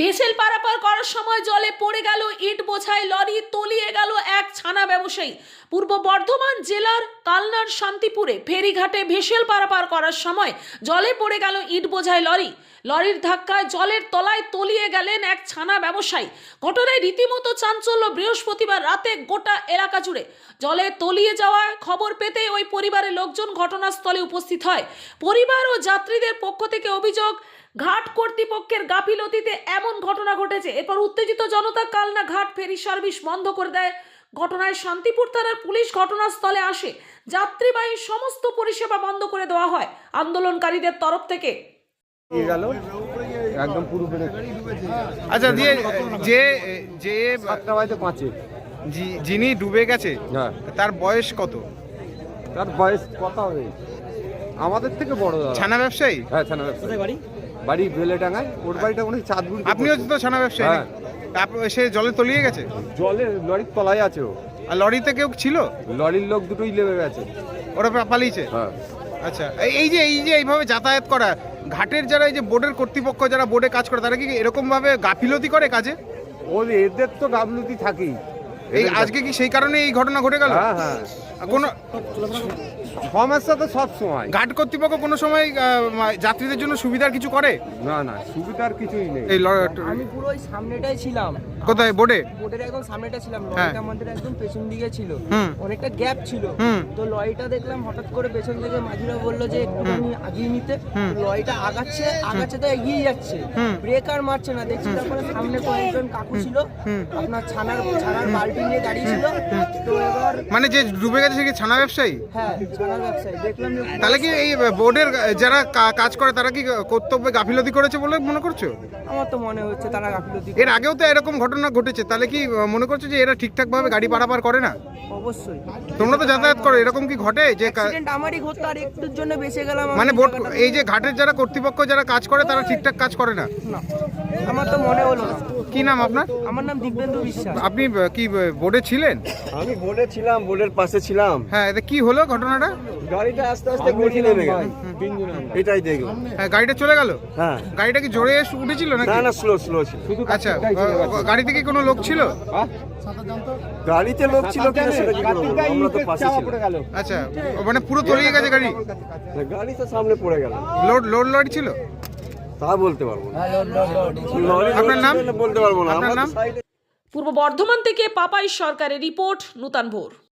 Vessel পারাপার করার সময় জলে পড়ে গেল, ইট বোঝাই লরি তলিয়ে গেল এক ছানা ব্যবসায়ী। পূর্ব বর্ধমান জেলার কালনার শান্তিপুরে ফেরিঘাটে ভেসেল পারাপার করার সময় জলে পড়ে গেল, ইট বোঝাই লরি। লরির ধাক্কায় জলের তলায় তলিয়ে গেলেন এক ছানা ব্যবসায়ী। ঘটনায় রীতিমতো চাঞ্চল্য বৃহস্পতিবার রাতে গোটা এলাকা জুড়ে। জলে তলিয়ে যাওয়ার খবর পেতে ওই পরিবারের লোকজন ঘটনাস্থলে উপস্থিত হয়। পরিবার ও যাত্রীদের পক্ষ থেকে অভিযোগ ঘাট কর্তৃপক্ষের গাফিলতিতে এমন ঘটনা ঘটেছে। এরপর উত্তেজিত জনতা কালনা ঘাট ফেরি সার্ভিস বন্ধ করে দেয়। ঘটনায় শান্তিপুর থানার পুলিশ ঘটনাস্থলে আসে। যাত্রীবাহী সমস্ত পরিষেবা বন্ধ করে দেওয়া হয় আন্দোলনকারীদের তরফ থেকে। গেল একদম পুরো আচ্ছা দিয়ে যে যে সাতটা বাজে পাঁচে। যিনি ডুবে গেছে হ্যাঁ। তার বয়স কত? তার বয়স কত হবে? আমাদের থেকে বড় ছানা ব্যবসায়ী? হ্যাঁ ছানা ব্যবসা বাড়ি বাড়ি বেলেডাঙ্গায় ওর বাড়িটা মনে হয় চাঁদগুড়ি আপনিও তো ছানা ব্যবসায়ী হ্যাঁ। তারপর সে জলে তলিয়ে গেছে? জলের লরির তলায় আছে ও। আর লরিতে কেউ ছিল? লরির লোক দুটোই লেবে গেছে। ওরা পালিয়েছে? হ্যাঁ। আচ্ছা এই- এই যে এই যে এইভাবে যাতায়াত করা ঘাটের যারা এই যে বোর্ডের কর্তৃপক্ষ যারা বোর্ডে কাজ করে তারা কি এরকম ভাবে গাফিলতি করে কাজে? ও এদের তো গাফিলতি থাকেই। এই আজকে কি সেই কারণে এই ঘটনা ঘটে গেল? হ্যাঁ হ্যাঁ। কোনো সমস্যা তো সব সময়। ঘাট কর্তৃপক্ষ কোনো সময় যাত্রীদের জন্য সুবিধার কিছু করে? না না সুবিধার কিছুই নেই। এই আমি পুরো ওই সামনেটাই ছিলাম। কোথায় বোর্ডে? বোটের একদম সামনেটা ছিলাম। হ্যাঁ। লরিটা আমাদের একদম পেছন দিকে ছিল। অনেকটা গ্যাপ ছিল। তো লরিটা দেখলাম হঠাৎ করে পেছন থেকে মাঝিরা বলল যে একটুখানি আগিয়ে নিতে। লরিটা আগাচ্ছে আগাচ্ছে তো এগিয়ে যাচ্ছে। ব্রেক আর মারছে না। দেখছি তারপরে সামনে কয়েকজন কাকু ছিল। আপনার ছানার ছানার বালতি নিয়ে দাঁড়িয়ে ছিল। তো এবার মানে যে ডুবে গেছে সে কি ছানা ব্যবসায়ী? হ্যাঁ। তাহলে কি এই বোর্ডের যারা কাজ করে তারা কি কর্তব্যে গাফিলতি করেছে বলে মনে করছ? আমার তো মনে হচ্ছে তারা গাফিলতি এর আগেও তো এরকম ঘটনা ঘটেছে তাহলে কি মনে করছ যে এরা ঠিকঠাক ভাবে গাড়ি পারাপার করে না? অবশ্যই। তোমরা তো যাতায়াত করো এরকম কি ঘটে যে আমারই ঘটতো আর একটুর জন্য বেঁচে গেলাম মানে জায়গাটা- এই যে ঘাটের যারা কর্তৃপক্ষ যারা কাজ করে তারা ঠিকঠাক কাজ করে না? না আমার তো মনে হলো না। কি নাম আপনার? আমার নাম দিব্যেন্দু বিশ্বাস। আপনি কি বোর্ডে ছিলেন? আমি বোর্ডে ছিলাম বোর্ডের পাশে ছিলাম। হ্যাঁ এটা কি হলো ঘটনাটা? গাড়িটা আস্তে আস্তে গড়িয়ে নেমে গেল। এটাই দেখলাম। হ্যাঁ, গাড়িটা চলে গেল? হ্যাঁ। গাড়িটা কি জোরে এসে উঠেছিল নাকি? না না স্লো স্লো ছিল। আচ্ছা গাড়িতে কি কোনো লোক ছিল? গাড়িতে লোক ছিল কিনা সেটা কি বলব? আমরা তো পাশে ছিলাম। আচ্ছা মানে পুরো তলিয়ে গেছে গাড়ি? গাড়ি তো সামনে পড়ে গেল। লোড লোড লরি ছিল? তা বলতে পারব না। আপনার নাম? বলতে পারব না। আপনার নাম? পূর্ব বর্ধমান থেকে পাপাই সরকারের রিপোর্ট নূতন ভোর।